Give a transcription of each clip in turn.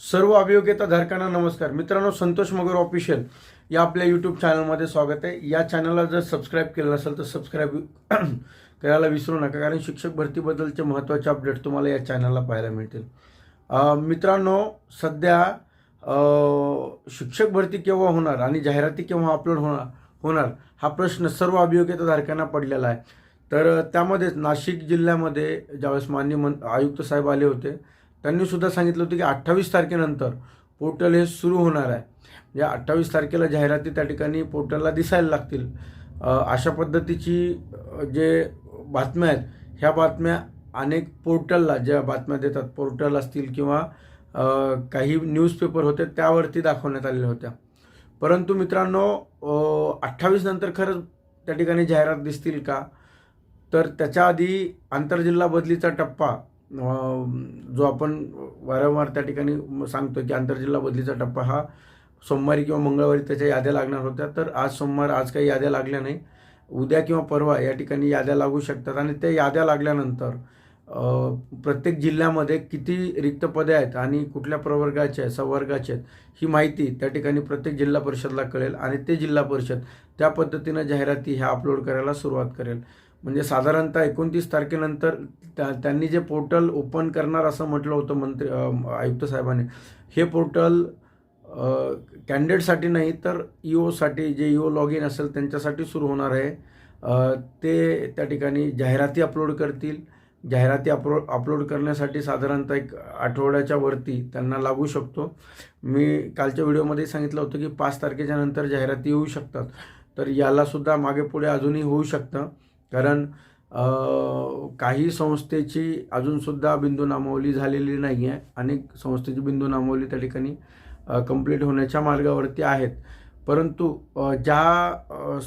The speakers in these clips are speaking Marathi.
सर्व अभियोग्यता धारकांना नमस्कार. मित्रांनो संतोष मगर ऑफिशियल या आपल्या यूट्यूब चॅनलमध्ये स्वागत आहे. या चॅनलला जर सबस्क्राईब केलं नसेल तर सबस्क्राईब करायला विसरू नका कारण शिक्षक भरतीबद्दलचे महत्त्वाचे अपडेट तुम्हाला या चॅनलला पाहायला मिळतील. मित्रांनो सध्या शिक्षक भरती केव्हा होणार आणि जाहिराती केव्हा अपलोड होणार होणार हा प्रश्न सर्व अभियोग्यता धारकांना पडलेला आहे. तर त्यामध्येच नाशिक जिल्ह्यामध्ये ज्यावेळेस मान्य मन आयुक्त साहेब आले होते त्यांनी सुद्धा सांगितलं होतं की अठ्ठावीस तारखेनंतर पोर्टल हे सुरू होणार आहे. म्हणजे अठ्ठावीस तारखेला जाहिराती त्या ठिकाणी पोर्टलला दिसायला लागतील. अशा पद्धतीची जे बातम्या आहेत ह्या बातम्या अनेक पोर्टलला ज्या बातम्या देतात पोर्टल असतील किंवा काही न्यूजपेपर होते त्यावरती दाखवण्यात आलेल्या होत्या. परंतु मित्रांनो अठ्ठावीस नंतर खरंच त्या ठिकाणी जाहिरात दिसतील का? तर त्याच्या आधी आंतरजिल्हा बदलीचा टप्पा जो आपण वारंवार त्या ठिकाणी सांगतो की आंतरजिल्हा बदलीचा टप्पा हा सोमवारी किंवा मंगळवारी त्याच्या याद्या लागणार होत्या. तर आज सोमवार आज काही याद्या लागल्या नाही. उद्या किंवा परवा या ठिकाणी याद्या लागू शकतात. आणि त्या याद्या लागल्यानंतर प्रत्येक जिल्ह्यामध्ये किती रिक्त पदे आहेत आणि कुठल्या प्रवर्गाचे आहेत संवर्गाचे आहेत ही माहिती त्या ठिकाणी प्रत्येक जिल्हा परिषदला कळेल. आणि ते जिल्हा परिषद त्या पद्धतीनं जाहिराती ह्या अपलोड करायला सुरुवात करेल. म्हणजे साधारणतः एकोणतीस तारखेनंतर त्या त्यांनी जे पोर्टल ओपन करणार असं म्हटलं होतं मंत्री आयुक्त साहेबांनी. हे पोर्टल कॅन्डिडेटसाठी नाही तर ई ओसाठी जे ई ओ लॉग इन असेल त्यांच्यासाठी सुरू होणार आहे. ते त्या ठिकाणी जाहिराती अपलोड करतील. जाहिराती अपलो अपलोड करण्यासाठी साधारणतः एक आठवड्याच्या वरती त्यांना लागू शकतो. मी कालच्या व्हिडिओमध्ये सांगितलं होतं की पाच तारखेच्या नंतर जाहिराती येऊ शकतात. तर यालासुद्धा मागे पुढे अजूनही होऊ शकतं. कारण काही संस्थेची अजूनसुद्धा बिंदू नामावली झालेली नाही आहे अनेक संस्थेची बिंदू नामावली त्या ठिकाणी कंप्लीट होण्याच्या मार्गावरती आहेत. परंतु ज्या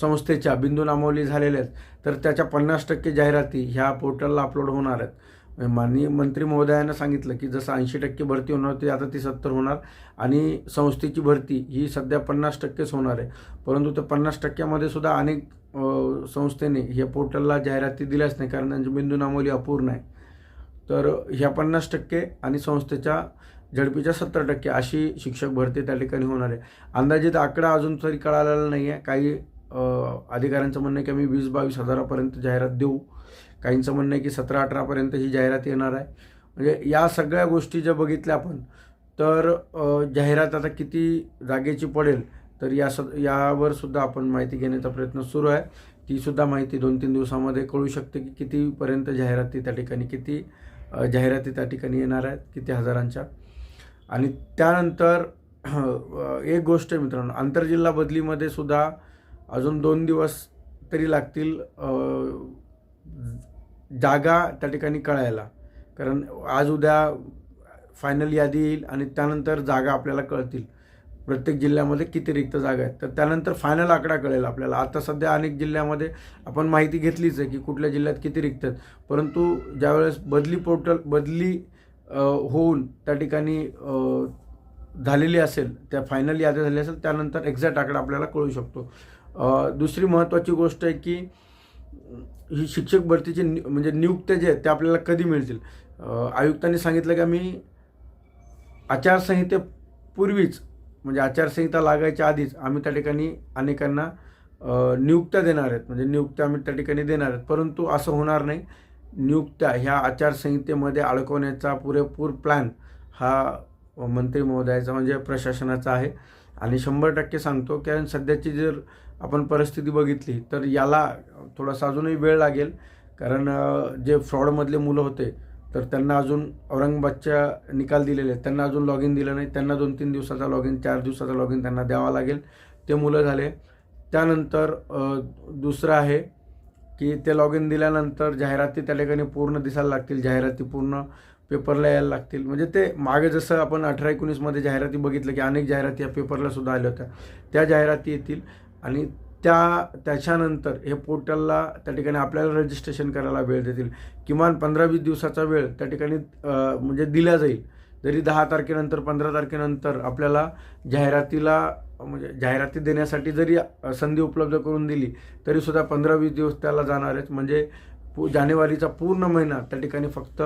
संस्थेच्या बिंदू नामावली झालेल्या आहेत तर त्याच्या पन्नास टक्के जाहिराती ह्या पोर्टलला अपलोड होणार आहेत. माननीय मंत्री महोदयानं सांगितलं की जसं ऐंशी टक्के भरती होणार होती आता ती सत्तर होणार. आणि संस्थेची भरती ही सध्या पन्नास टक्केच होणार आहे. परंतु त्या पन्नास टक्क्यामध्ये सुद्धा अनेक संस्थेने ह्या पोर्टलला जाहिराती दिल्याच नाही कारण त्यांची बिंदू नामवली अपूर्ण आहे. तर ह्या पन्नास टक्के आणि संस्थेच्या झडपीच्या सत्तर टक्के अशी शिक्षक भरती त्या ठिकाणी होणार आहे. अंदाजित आकडा अजून तरी कळालेला नाही आहे काही अधिकाऱ्यांचं म्हणणं आहे की आम्ही वीस बावीस हजारापर्यंत जाहिरात देऊ. काहींचं म्हणणं आहे की सतरा अठरापर्यंत ही जाहिरात येणार आहे. म्हणजे या सगळ्या गोष्टी ज्या बघितल्या आपण तर जाहिरात आता किती जागेची पडेल तर या स यावर सुद्धा आपण माहिती घेण्याचा प्रयत्न सुरू आहे. ती सुद्धा माहिती दोन तीन दिवसामध्ये कळू शकते की कितीपर्यंत जाहिराती त्या ठिकाणी किती जाहिराती त्या ठिकाणी येणार आहेत किती हजारांच्या. आणि त्यानंतर एक गोष्ट आहे मित्रांनो आंतरजिल्हा बदलीमध्ये सुद्धा अजून दोन दिवस तरी लागतील जागा त्या ठिकाणी कळायला. कारण आज उद्या फायनल यादी येईल आणि त्यानंतर जागा आपल्याला कळतील. प्रत्येक जिल्ह्यामध्ये किती रिक्त जागा आहेत. तर त्यानंतर फायनल आकडा कळेल आपल्याला. आता सध्या अनेक जिल्ह्यामध्ये आपण माहिती घेतलीच आहे की कुठल्या जिल्ह्यात किती रिक्त आहेत. परंतु ज्यावेळेस बदली पोर्टल बदली होऊन त्या ठिकाणी झालेली असेल त्या फायनल यादी झाली असेल त्यानंतर एक्झॅक्ट आकडा आपल्याला कळू शकतो. दुसरी महत्त्वाची गोष्ट आहे की ही शिक्षक भरतीची नि- म्हणजे नियुक्त्या जे आहेत त्या आपल्याला कधी मिळतील? आयुक्तांनी सांगितलं की आम्ही आचारसंहितेपूर्वीच म्हणजे आचारसंहिता लागायच्या आधीच आम्ही त्या ठिकाणी अनेकांना नियुक्त्या देणार आहेत. म्हणजे नियुक्त्या आम्ही त्या ठिकाणी देणार आहेत. परंतु असं होणार नाही. नियुक्त्या ह्या आचारसंहितेमध्ये अडकवण्याचा पुरेपूर प्लॅन हा मंत्री महोदयाचा म्हणजे प्रशासनाचा आहे. आणि शंभर टक्के सांगतो कारण सध्याची जर आपण परिस्थिती बघितली तर याला थोडासा अजूनही वेळ लागेल. कारण जे फ्रॉडमधले मुलं होते तर त्यांना अजून औरंगाबादच्या निकाल दिलेले आहेत. त्यांना अजून लॉग इन दिलं नाही. त्यांना दोन तीन दिवसाचा लॉग इन चार दिवसाचा लॉग इन त्यांना द्यावा लागेल. ते मुलं झाले. त्यानंतर दुसरं आहे की ते लॉग इन दिल्यानंतर जाहिराती त्या ठिकाणी पूर्ण दिसायला लागतील. जाहिराती पूर्ण पेपरला यायला लागतील. म्हणजे ते मागे जसं आपण अठरा एकोणीसमध्ये जाहिराती बघितलं की अनेक जाहिराती या पेपरला सुद्धा आल्या होत्या. त्या जाहिराती येतील आणि त्या त्याच्यानंतर हे पोर्टलला त्या ठिकाणी आपल्याला रजिस्ट्रेशन करायला वेळ देतील. किमान पंधरा वीस दिवसाचा वेळ त्या ठिकाणी म्हणजे दिला जाईल. जरी दहा तारखेनंतर पंधरा तारखेनंतर आपल्याला जाहिरातीला म्हणजे जाहिराती देण्यासाठी जरी संधी उपलब्ध करून दिली तरीसुद्धा पंधरा वीस दिवस त्याला जाणार आहेत. म्हणजे पू जानेवारीचा पूर्ण महिना त्या ठिकाणी फक्त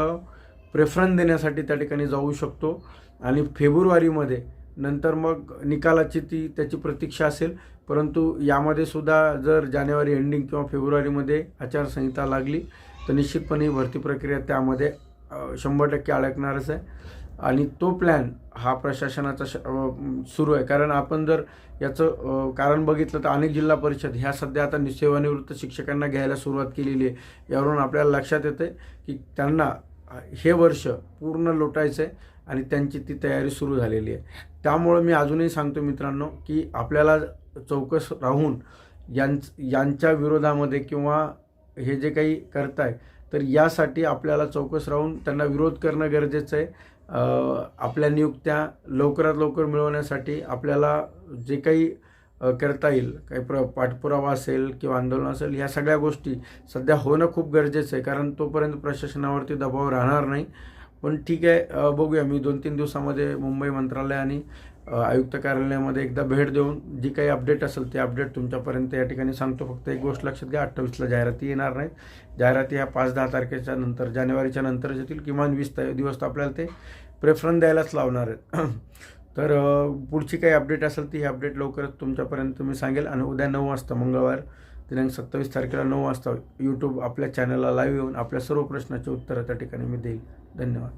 प्रेफरन्स देण्यासाठी त्या ठिकाणी जाऊ शकतो. आणि फेब्रुवारीमध्ये नंतर मग निकालाची ती त्याची प्रतीक्षा असेल. परंतु यामध्ये सुद्धा जर जानेवारी एंडिंग किंवा फेब्रुवारीमध्ये आचारसंहिता लागली तर निश्चितपणे ही भरती प्रक्रिया त्यामध्ये शंभर टक्के अडकणारच आहे. आणि तो प्लॅन हा प्रशासनाचा श सुरू आहे. कारण आपण जर याचं कारण बघितलं तर अनेक जिल्हा परिषद ह्या सध्या आता नि- सेवानिवृत्त शिक्षकांना घ्यायला सुरुवात केलेली आहे. यावरून आपल्याला लक्षात येतं की त्यांना हे वर्ष पूर्ण लोटायचं आहे आणि त्यांची ती तयारी सुरू झालेली आहे. त्यामुळं मी अजूनही सांगतो मित्रांनो की आपल्याला चौकस राहून यांच यांच्या विरोधामध्ये किंवा हे जे काही करताय तर यासाठी आपल्याला चौकस राहून त्यांना विरोध करणं गरजेचं आहे. आपल्या नियुक्त्या लवकरात लवकर मिळवण्यासाठी आपल्याला जे काही करता येईल. काही प्र पाठपुरावा असेल किंवा आंदोलन असेल ह्या सगळ्या गोष्टी सध्या होणं खूप गरजेचं आहे. कारण तोपर्यंत प्रशासनावरती दबाव राहणार नाही. पण ठीक आहे बघूया. मी दोन तीन दिवसामध्ये मुंबई मंत्रालय आणि आयुक्त कार्यालयामध्ये एकदा भेट देऊन जी काही अपडेट असेल ते अपडेट तुमच्यापर्यंत या ठिकाणी सांगतो. फक्त एक गोष्ट लक्षात घ्या अठ्ठावीसला जाहिराती येणार नाहीत. जाहिराती ह्या पाच दहा तारखेच्या नंतर जानेवारीच्या नंतर येतील. किमान वीस दिवस तर आपल्याला ते प्रेफरन्स द्यायलाच लावणार आहेत. तर पुढची काही अपडेट असेल ती ही अपडेट लवकरच तुमच्यापर्यंत मी सांगेल. आणि उद्या नऊ वाजता मंगळवार दिनांक सत्तावीस तारखेला नऊ वाजता यूट्यूब आपल्या चॅनलला लाईव्ह येऊन आपल्या सर्व प्रश्नाची उत्तरं त्या ठिकाणी मी देईल. धन्यवाद.